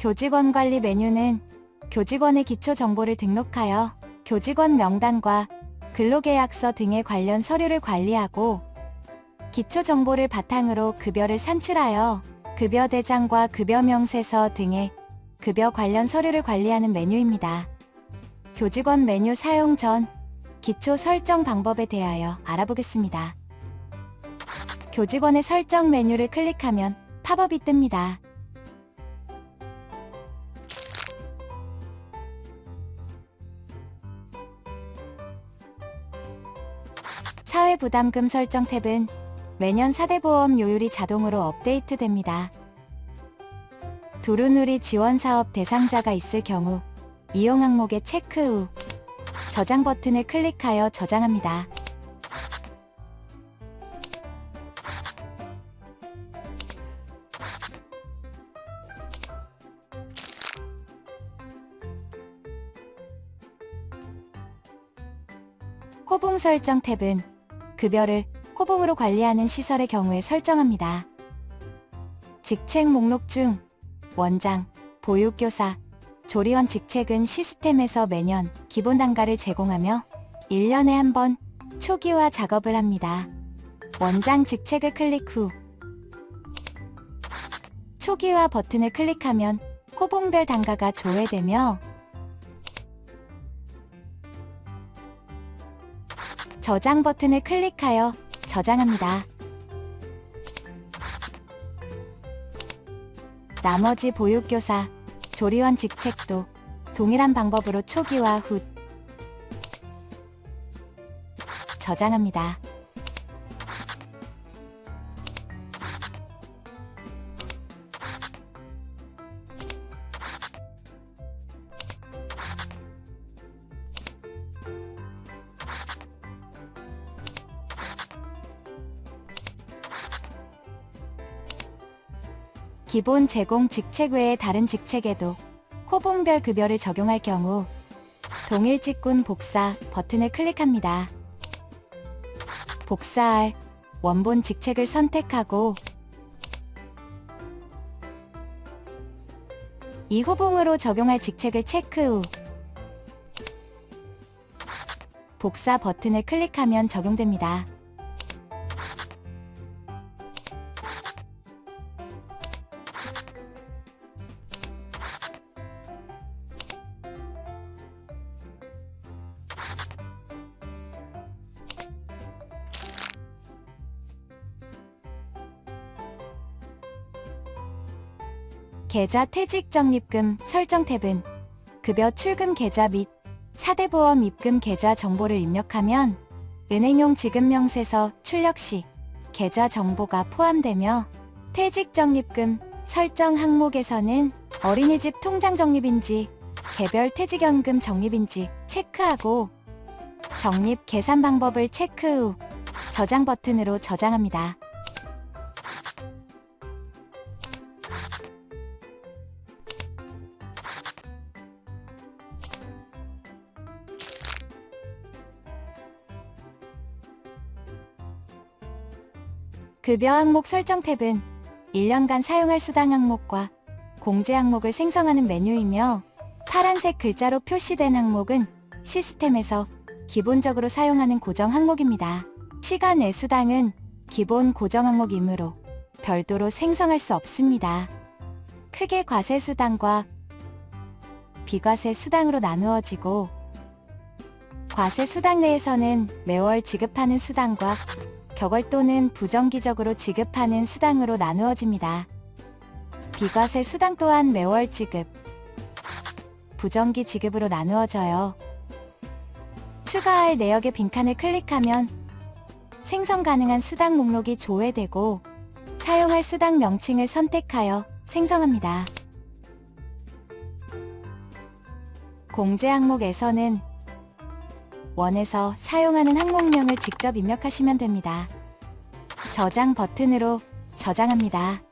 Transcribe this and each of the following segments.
교직원 관리 메뉴는 교직원의 기초 정보를 등록하여 교직원 명단과 근로계약서 등의 관련 서류를 관리하고 기초 정보를 바탕으로 급여를 산출하여 급여 대장과 급여 명세서 등의 급여 관련 서류를 관리하는 메뉴입니다. 교직원 메뉴 사용 전 기초 설정 방법에 대하여 알아보겠습니다. 교직원의 설정 메뉴를 클릭하면 팝업이 뜹니다. 사회부담금 설정 탭은 매년 4대 보험 요율이 자동으로 업데이트됩니다. 두루누리 지원 사업 대상자가 있을 경우 이용 항목에 체크 후 저장 버튼을 클릭하여 저장합니다. 호봉 설정 탭은 급여를 호봉으로 관리하는 시설의 경우에 설정합니다. 직책 목록 중 원장, 보육교사, 조리원 직책은 시스템에서 매년 기본 단가를 제공하며 1년에 한 번 초기화 작업을 합니다. 원장 직책을 클릭 후 초기화 버튼을 클릭하면 호봉별 단가가 조회되며 저장 버튼을 클릭하여 저장합니다. 나머지 보육교사, 조리원 직책도 동일한 방법으로 초기화 후 저장합니다. 기본 제공 직책 외의 다른 직책에도 호봉별 급여를 적용할 경우 동일 직군 복사 버튼을 클릭합니다. 복사할 원본 직책을 선택하고 이 호봉으로 적용할 직책을 체크 후 복사 버튼을 클릭하면 적용됩니다. 계좌 퇴직 적립금 설정 탭은 급여 출금 계좌 및 4대 보험 입금 계좌 정보를 입력하면 은행용 지급 명세서 출력 시 계좌 정보가 포함되며 퇴직 적립금 설정 항목에서는 어린이집 통장 적립인지 개별 퇴직연금 적립인지 체크하고 적립 계산 방법을 체크 후 저장 버튼으로 저장합니다. 급여 항목 설정 탭은 1년간 사용할 수당 항목과 공제 항목을 생성하는 메뉴이며 파란색 글자로 표시된 항목은 시스템에서 기본적으로 사용하는 고정 항목입니다. 시간 외 수당은 기본 고정 항목이므로 별도로 생성할 수 없습니다. 크게 과세 수당과 비과세 수당으로 나누어지고 과세 수당 내에서는 매월 지급하는 수당과 격월 또는 부정기적으로 지급하는 수당으로 나누어집니다. 비과세 수당 또한 매월 지급, 부정기 지급으로 나누어져요. 추가할 내역의 빈칸을 클릭하면 생성 가능한 수당 목록이 조회되고 사용할 수당 명칭을 선택하여 생성합니다. 공제 항목에서는 원에서 사용하는 항목명을 직접 입력하시면 됩니다. 저장 버튼으로 저장합니다.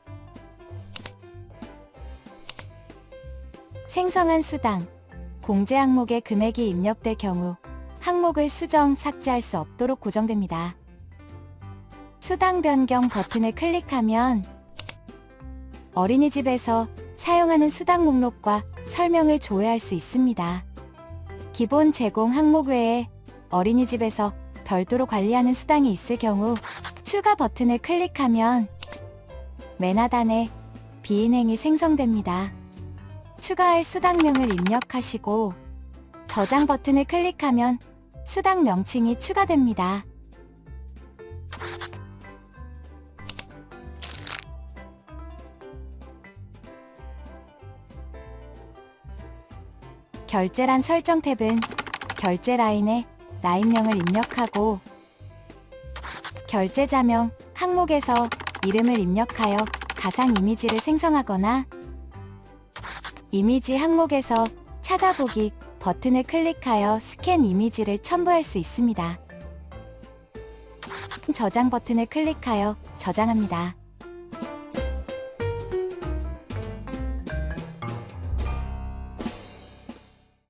생성한 수당, 공제 항목에 금액이 입력될 경우 항목을 수정, 삭제할 수 없도록 고정됩니다. 수당 변경 버튼을 클릭하면 어린이집에서 사용하는 수당 목록과 설명을 조회할 수 있습니다. 기본 제공 항목 외에 어린이집에서 별도로 관리하는 수당이 있을 경우 추가 버튼을 클릭하면 맨 하단에 비인행이 생성됩니다. 추가할 수당명을 입력하시고 저장 버튼을 클릭하면 수당 명칭이 추가됩니다. 결제란 설정 탭은 결제 라인에 라인명을 입력하고 결제자명 항목에서 이름을 입력하여 가상 이미지를 생성하거나 이미지 항목에서 찾아보기 버튼을 클릭하여 스캔 이미지를 첨부할 수 있습니다. 저장 버튼을 클릭하여 저장합니다.